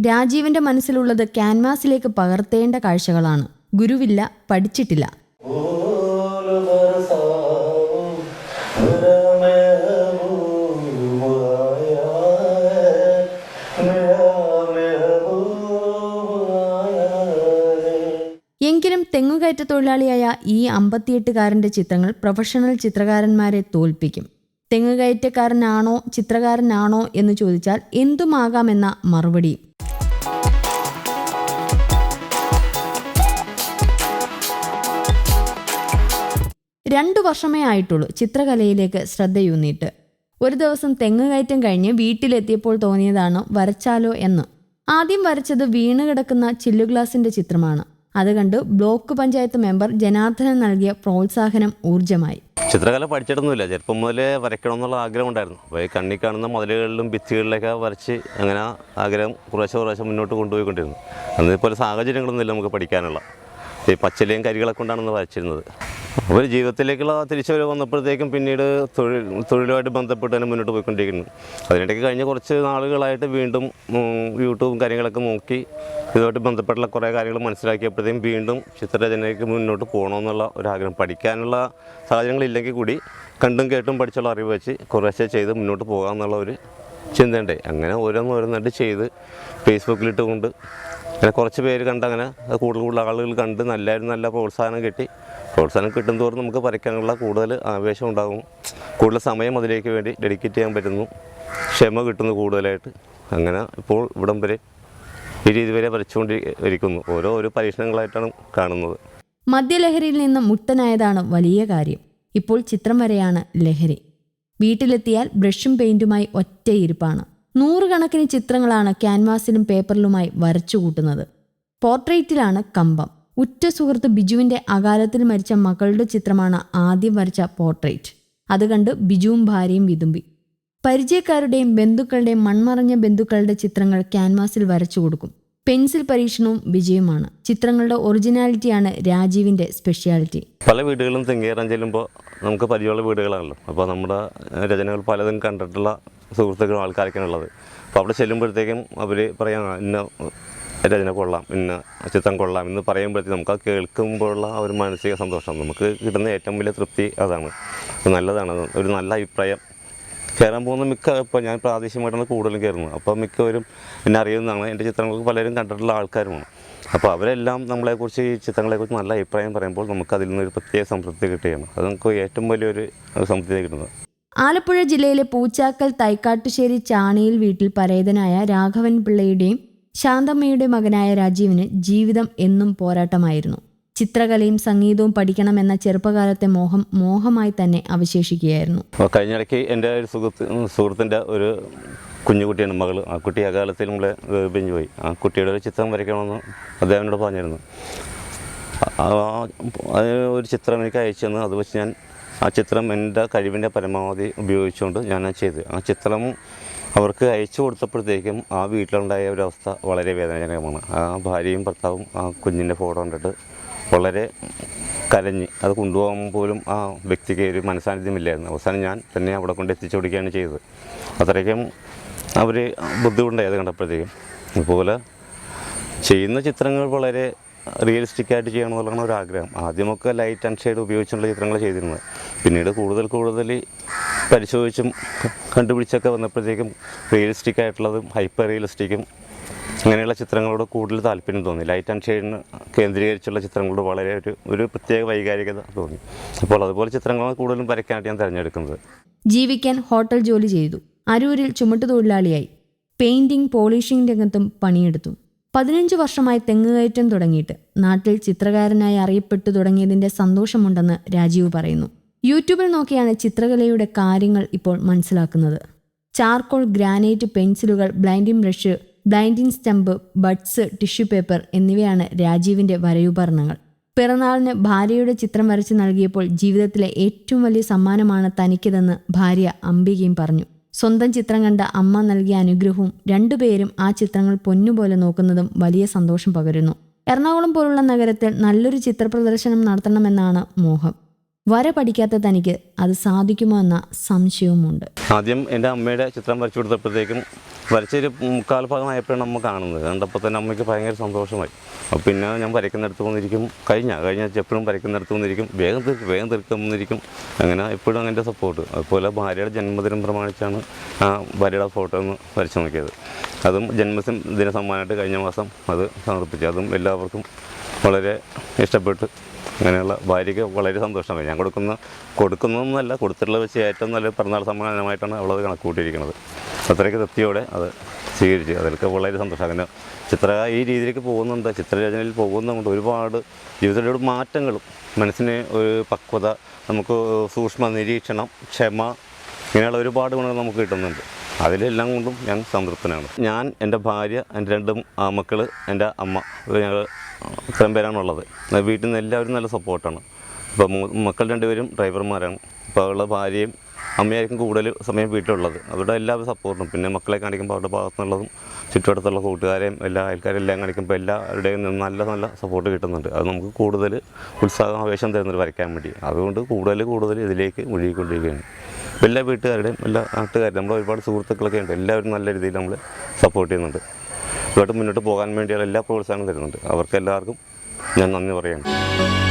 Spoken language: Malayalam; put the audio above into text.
രാജീവിന്റെ മനസ്സിലുള്ളത് ക്യാൻവാസിലേക്ക് പകർത്തേണ്ട കാഴ്ചകളാണ്. ഗുരുവില്ല പഠിച്ചിട്ടില്ല. എങ്കിലും തെങ്ങുകയറ്റ തൊഴിലാളിയായ ഈ അമ്പത്തിയെട്ടുകാരന്റെ ചിത്രങ്ങൾ പ്രൊഫഷണൽ ചിത്രകാരന്മാരെ തോൽപ്പിക്കും. തെങ്ങുകയറ്റക്കാരനാണോ ചിത്രകാരനാണോ എന്ന് ചോദിച്ചാൽ എന്തുമാകാമെന്ന മറുപടിയും. രണ്ടു വർഷമേ ആയിട്ടുള്ളൂ ചിത്രകലയിലേക്ക് ശ്രദ്ധയൂന്നിയിട്ട്. ഒരു ദിവസം തെങ്ങ് കയറ്റം കഴിഞ്ഞ് വീട്ടിലെത്തിയപ്പോൾ തോന്നിയതാണ് വരച്ചാലോ എന്ന്. ആദ്യം വരച്ചത് വീണ് കിടക്കുന്ന ചില്ലുഗ്ലാസിന്റെ ചിത്രമാണ്. അത് കണ്ട് ബ്ലോക്ക് പഞ്ചായത്ത് മെമ്പർ ജനാർദ്ദനൻ നൽകിയ പ്രോത്സാഹനം ഊർജമായി ചിത്രകല പഠിച്ചിട്ടൊന്നുമില്ല. ചെറുപ്പം മുതലേ വരയ്ക്കണം എന്നുള്ള ആഗ്രഹം ഉണ്ടായിരുന്നു. അപ്പോൾ ഈ കണ്ണി കാണുന്ന മുതലുകളിലും ഭിത്തികളിലൊക്കെ വരച്ച് അങ്ങനെ ആഗ്രഹം കുറേശ്ശെ കുറേശ്ശെ മുന്നോട്ട് കൊണ്ടുപോയിക്കൊണ്ടിരുന്നു അന്ന് ഇപ്പോൾ സാഹചര്യങ്ങളൊന്നുമില്ല നമുക്ക് പഠിക്കാനുള്ള. ഈ പച്ചിലയും കരികളൊക്കെ കൊണ്ടാണ് വരച്ചിരുന്നത്. അപ്പോൾ ജീവിതത്തിലേക്കുള്ള തിരിച്ചുവരവ് വന്നപ്പോഴത്തേക്കും പിന്നീട് തൊഴിൽ തൊഴിലുമായിട്ട് ബന്ധപ്പെട്ട് തന്നെ മുന്നോട്ട് പോയിക്കൊണ്ടിരിക്കുന്നു. അതിനിടയ്ക്ക് കഴിഞ്ഞ കുറച്ച് നാളുകളായിട്ട് വീണ്ടും യൂട്യൂബും കാര്യങ്ങളൊക്കെ നോക്കി ഇതുമായിട്ട് ബന്ധപ്പെട്ടുള്ള കുറേ കാര്യങ്ങൾ മനസ്സിലാക്കിയപ്പോഴത്തേക്കും വീണ്ടും ചിത്രരചനയ്ക്ക് മുന്നോട്ട് പോകണമെന്നുള്ള ഒരു ആഗ്രഹം പഠിക്കാനുള്ള സാഹചര്യങ്ങളില്ലെങ്കിൽ കൂടി കണ്ടും കേട്ടും പഠിച്ചുള്ള അറിവ് വെച്ച് കുറേശ്ശെ ചെയ്ത് മുന്നോട്ട് പോകാമെന്നുള്ള ഒരു ചിന്തയുണ്ട്. അങ്ങനെ ഓരോന്ന് ഓരോന്നായിട്ട് ചെയ്ത് ഫേസ്ബുക്കിലിട്ടുകൊണ്ട് അങ്ങനെ കുറച്ച് പേര് കണ്ട് അങ്ങനെ കൂടുതൽ കൂടുതൽ ആളുകൾ കണ്ട് നല്ലായിരുന്നു നല്ല പ്രോത്സാഹനം കിട്ടി. പ്രോത്സാഹനം കിട്ടും തോറും നമുക്ക് വരയ്ക്കാനുള്ള കൂടുതൽ ആവേശം ഉണ്ടാകും. കൂടുതൽ സമയം അതിലേക്ക് വേണ്ടി ഡെഡിക്കേറ്റ് ചെയ്യാൻ പറ്റുന്നു. ക്ഷമ കിട്ടുന്നു കൂടുതലായിട്ട്. അങ്ങനെ ഇപ്പോൾ ഇവിടം വരെ ഈ രീതി വരെ വരച്ചുകൊണ്ട് ഇരിക്കുന്നു ഓരോ ഓരോ പരീക്ഷണങ്ങളായിട്ടാണ് കാണുന്നത്. മദ്യലഹരിയിൽ നിന്ന് മുട്ടനായതാണ് വലിയ കാര്യം. ഇപ്പോൾ ചിത്രം വരെയാണ് ലഹരി. വീട്ടിലെത്തിയാൽ ബ്രഷും പെയിന്റുമായി ഒറ്റയിരിപ്പാണ് നൂറുകണക്കിന് ചിത്രങ്ങളാണ് ക്യാൻവാസിലും പേപ്പറിലുമായി വരച്ചു കൂട്ടുന്നത്. പോർട്രേറ്റിലാണ് കമ്പം. ഉറ്റ സുഹൃത്ത് ബിജുവിന്റെ അകാലത്തിൽ മരിച്ച മകളുടെ ചിത്രമാണ് ആദ്യം വരച്ച പോർട്രേറ്റ്. അത് കണ്ട് ബിജുവും ഭാര്യയും വിതുമ്പി. പരിചയക്കാരുടെയും ബന്ധുക്കളുടെയും മൺമറഞ്ഞ ബന്ധുക്കളുടെ ചിത്രങ്ങൾ ക്യാൻവാസിൽ വരച്ചു കൊടുക്കും. പെൻസിൽ പരീക്ഷണവും വിജയമാണ് ചിത്രങ്ങളുടെ ഒറിജിനാലിറ്റിയാണ് രാജീവിന്റെ സ്പെഷ്യാലിറ്റി. പല വീടുകളും തെങ്ങേറാൻ ചെല്ലുമ്പോൾ നമുക്ക് പരിചയമുള്ള വീടുകളാണല്ലോ. അപ്പോൾ നമ്മുടെ രചനകൾ പലതും കണ്ടിട്ടുള്ള സുഹൃത്തുക്കളും ആൾക്കാരൊക്കെയാണ് ഉള്ളത്. അപ്പോൾ അവിടെ ചെല്ലുമ്പോഴത്തേക്കും അവർ പറയാം ഇന്ന രചന കൊള്ളാം ഇന്ന ചിത്രം കൊള്ളാം എന്ന് പറയുമ്പോഴത്തേക്കും നമുക്ക് അത് കേൾക്കുമ്പോഴുള്ള ഒരു മാനസിക സന്തോഷം. നമുക്ക് കിട്ടുന്ന ഏറ്റവും വലിയ തൃപ്തി അതാണ്. നല്ലതാണ്. ഒരു നല്ല അഭിപ്രായം കയറാൻ പോകുന്ന മിക്ക ഇപ്പോൾ ഞാൻ പ്രാദേശികമായിട്ടാണ് കൂടുതലും കയറുന്നത് അപ്പോൾ മിക്കവരും എന്നെ അറിയുന്നതാണ്. എന്റെ ചിത്രങ്ങൾക്ക് പലരും കണ്ടിട്ടുള്ള ആൾക്കാരുമാണ്. അപ്പോൾ അവരെല്ലാം നമ്മളെക്കുറിച്ച് ഈ ചിത്രങ്ങളെക്കുറിച്ച് നല്ല അഭിപ്രായം പറയുമ്പോൾ നമുക്ക് അതിൽ നിന്നൊരു പ്രത്യേക സംതൃപ്തി കിട്ടുകയാണ്. അത് നമുക്ക് ഏറ്റവും വലിയൊരു സംതൃപ്തി കിട്ടുന്നത്. ആലപ്പുഴ ജില്ലയിലെ പൂച്ചാക്കൽ തൈക്കാട്ടുശ്ശേരി ചാണിയിൽ വീട്ടിൽ പരേതനായ രാഘവൻ പിള്ളയുടെയും ശാന്തമ്മയുടെ മകനായ രാജീവിന് ജീവിതം എന്നും പോരാട്ടമായിരുന്നു. ചിത്രകലയും സംഗീതവും പഠിക്കണമെന്ന ചെറുപ്പകാലത്തെ മോഹം മോഹമായി തന്നെ അവശേഷിക്കുകയായിരുന്നു. കഴിഞ്ഞിടയ്ക്ക് എന്റെ ഒരു സുഹൃത്ത് സുഹൃത്തിന്റെ ഒരു കുഞ്ഞുകുട്ടിയാണ് മകൾ ആ കുട്ടി അകാലത്തിൽ നമ്മളെ പിഞ്ഞു പോയി. ആ കുട്ടിയുടെ ഒരു ചിത്രം വരയ്ക്കണമെന്ന് അദ്ദേഹത്തിനോട് പറഞ്ഞിരുന്നു. ഒരു ചിത്രം എനിക്ക് അയച്ചു തന്നു. അത് വെച്ച് ഞാൻ ആ ചിത്രം എന്റെ കഴിവിന്റെ പരമാവധി ഉപയോഗിച്ചുകൊണ്ട് ഞാൻ ചെയ്തു. ആ ചിത്രം അവർക്ക് അയച്ചു കൊടുത്തപ്പോഴത്തേക്കും ആ വീട്ടിലുണ്ടായ ഒരു അവസ്ഥ വളരെ വേദനാജനകമാണ്. ആ ഭാര്യയും ഭർത്താവും ആ കുഞ്ഞിന്റെ ഫോട്ടോ കണ്ടിട്ട് വളരെ കരഞ്ഞ് അത് കൊണ്ടുപോകാൻ പോലും ആ വ്യക്തിക്ക് ഒരു മനസാന്നിധ്യമില്ലായിരുന്നു. അവസാനം ഞാൻ തന്നെ അവിടെ കൊണ്ട് എത്തിച്ചു കൊടുക്കുകയാണ് ചെയ്തത്. അത്രയ്ക്കും അവർ ബുദ്ധിമുട്ടായി അത് കണ്ടപ്പോഴത്തേക്കും. അതുപോലെ ചെയ്യുന്ന ചിത്രങ്ങൾ വളരെ റിയലിസ്റ്റിക് ആയിട്ട് ചെയ്യണമെന്നുള്ളതാണ് ഒരു ആഗ്രഹം. ആദ്യമൊക്കെ ലൈറ്റ് ആൻഡ് ഷെയ്ഡ് ഉപയോഗിച്ചുള്ള ചിത്രങ്ങൾ ചെയ്തിരുന്നത്. പിന്നീട് കൂടുതൽ കൂടുതൽ പരിശോധിച്ചും കണ്ടുപിടിച്ചൊക്കെ വന്നപ്പോഴത്തേക്കും റിയലിസ്റ്റിക് ആയിട്ടുള്ളതും ഹൈപ്പർ റിയലിസ്റ്റിക്കും അങ്ങനെയുള്ള ചിത്രങ്ങളോട് കൂടുതൽ താല്പര്യം തോന്നി. ലൈറ്റ് ആൻഡ് ഷെയ്ഡിന് കേന്ദ്രീകരിച്ചുള്ള ചിത്രങ്ങളോട് വളരെ ഒരു ഒരു പ്രത്യേക വൈകാരികത തോന്നി. അപ്പോൾ അതുപോലെ ചിത്രങ്ങളാണ് കൂടുതലും വരയ്ക്കാനായിട്ട് ഞാൻ തിരഞ്ഞെടുക്കുന്നത്. ജീവിക്കാൻ ഹോട്ടൽ ജോലി ചെയ്തു. അരൂരിൽ ചുമട്ടുതൊഴിലാളിയായി പെയിന്റിംഗ് പോളിഷിംഗ് രംഗത്തും പണിയെടുത്തു. പതിനഞ്ച് വർഷമായി തെങ്ങുകയറ്റം തുടങ്ങിയിട്ട് നാട്ടിൽ ചിത്രകാരനായി അറിയപ്പെട്ടു തുടങ്ങിയതിന്റെ സന്തോഷമുണ്ടെന്ന് രാജീവ് പറയുന്നു. യൂട്യൂബിൽ നോക്കിയാണ് ചിത്രകലയുടെ കാര്യങ്ങൾ ഇപ്പോൾ മനസ്സിലാക്കുന്നത്. ചാർക്കോൾ ഗ്രാനൈറ്റ് പെൻസിലുകൾ blending brush blending stump buds tissue paper എന്നിവയാണ് രാജീവിന്റെ വരയുപകരണങ്ങൾ. പിറന്നാളിന് ഭാര്യയുടെ ചിത്രം വരച്ച് നൽകിയപ്പോൾ ജീവിതത്തിലെ ഏറ്റവും വലിയ സമ്മാനമാണ് തനിക്കിതെന്ന് ഭാര്യ അംബികയും പറഞ്ഞു. സ്വന്തം ചിത്രം കണ്ട അമ്മ നൽകിയ അനുഗ്രഹവും രണ്ടുപേരും ആ ചിത്രങ്ങൾ പൊന്നുപോലെ നോക്കുന്നതും വലിയ സന്തോഷം പകരുന്നു. എറണാകുളം പോലുള്ള നഗരത്തിൽ നല്ലൊരു ചിത്രപ്രദർശനം നടത്തണമെന്നാണ് മോഹം. വര പഠിക്കാത്ത തനിക്ക് അത് സാധിക്കുമോ എന്ന സംശയവുമുണ്ട്. ആദ്യം എന്റെ അമ്മയുടെ ചിത്രം വരച്ചു കൊടുത്തപ്പോഴത്തേക്കും വരച്ചൊരു മുക്കാൽ ഭാഗമായപ്പോഴാണ് അമ്മ കാണുന്നത്. കണ്ടപ്പോൾ തന്നെ അമ്മയ്ക്ക് ഭയങ്കര സന്തോഷമായി. അപ്പോൾ പിന്നെ ഞാൻ വരയ്ക്കുന്നിടത്ത് വന്നിരിക്കും. കഴിഞ്ഞ കഴിഞ്ഞ എപ്പോഴും വരയ്ക്കുന്നിടത്ത് വന്നിരിക്കും. വേഗം തീർക്കും വേഗം തീർക്കും വന്നിരിക്കും. അങ്ങനെ എപ്പോഴും അങ്ങനെ സപ്പോർട്ട് അതുപോലെ ഭാര്യയുടെ ജന്മദിനം പ്രമാണിച്ചാണ് ആ ഭാര്യയുടെ ഫോട്ടോ ഒന്ന് വരച്ചു നോക്കിയത്. അതും ജന്മദിന ദിന സമ്മാനമായിട്ട് കഴിഞ്ഞ മാസം അത് സമർപ്പിച്ചു. അതും എല്ലാവർക്കും വളരെ ഇഷ്ടപ്പെട്ടു. അങ്ങനെയുള്ള ഭാര്യയ്ക്ക് വളരെ സന്തോഷമായി. ഞാൻ കൊടുക്കുന്ന കൊടുക്കുന്നതെന്നല്ല കൊടുത്തിട്ടുള്ള വെച്ച് ഏറ്റവും നല്ല പിറന്നാൾ സമ്മാനമായിട്ടാണ് അവളത് കണക്ക് കൂട്ടിയിരിക്കുന്നത് അത്രയ്ക്ക് തൃപ്തിയോടെ അത് സ്വീകരിച്ചു അതിലൊക്കെ വളരെ സന്തോഷം. അങ്ങനെ ചിത്ര ഈ രീതിയിലേക്ക് പോകുന്നുണ്ട്. ചിത്രരചനയിൽ പോകുന്നുണ്ട് ഒരുപാട് ജീവിതത്തിലൊരു മാറ്റങ്ങളും മനസ്സിന് ഒരു പക്വത നമുക്ക് സൂക്ഷ്മ നിരീക്ഷണം ക്ഷമ ഇങ്ങനെയുള്ള ഒരുപാട് ഗുണങ്ങൾ നമുക്ക് കിട്ടുന്നുണ്ട്. അതിലെല്ലാം കൊണ്ടും ഞാൻ സംതൃപ്തനാണ്. ഞാൻ എന്റെ ഭാര്യ എന്റെ രണ്ട് മക്കൾ എന്റെ അമ്മ ഞങ്ങൾ ഇത്രയും പേരാണുള്ളത്. വീട്ടിൽ നിന്ന് എല്ലാവരും നല്ല സപ്പോർട്ടാണ് ഇപ്പോൾ മക്കൾ രണ്ടുപേരും ഡ്രൈവർമാരാണ് ഇപ്പോൾ അവളുടെ ഭാര്യയും അമ്മയായിരിക്കും കൂടുതൽ സമയം വീട്ടിലുള്ളത്. അവരുടെ എല്ലാ സപ്പോർട്ടും. പിന്നെ മക്കളെ കാണിക്കുമ്പോൾ അവരുടെ ഭാഗത്തുനിന്നുള്ളതും ചുറ്റുവട്ടത്തുള്ള കൂട്ടുകാരെയും എല്ലാ അയൽക്കാരെയും എല്ലാം കാണിക്കുമ്പോൾ എല്ലാവരുടെയും നിന്ന് നല്ല നല്ല സപ്പോർട്ട് കിട്ടുന്നുണ്ട്. അത് നമുക്ക് കൂടുതൽ ഉത്സാഹം ആവേശം തരുന്നത് വരയ്ക്കാൻ വേണ്ടി. അതുകൊണ്ട് കൂടുതൽ കൂടുതൽ ഇതിലേക്ക് മുഴുകിക്കൊണ്ടിരിക്കുകയാണ്. എല്ലാ വീട്ടുകാരുടെയും എല്ലാ നാട്ടുകാരും നമ്മുടെ ഒരുപാട് സുഹൃത്തുക്കളൊക്കെ ഉണ്ട്. എല്ലാവരും നല്ല രീതിയിൽ നമ്മൾ സപ്പോർട്ട് ചെയ്യുന്നുണ്ട്. ഇതുമായിട്ട് മുന്നോട്ട് പോകാൻ വേണ്ടിയുള്ള എല്ലാ പ്രോത്സാഹനവും തരുന്നുണ്ട്. അവർക്ക് എല്ലാവർക്കും ഞാൻ നന്ദി പറയുകയാണ്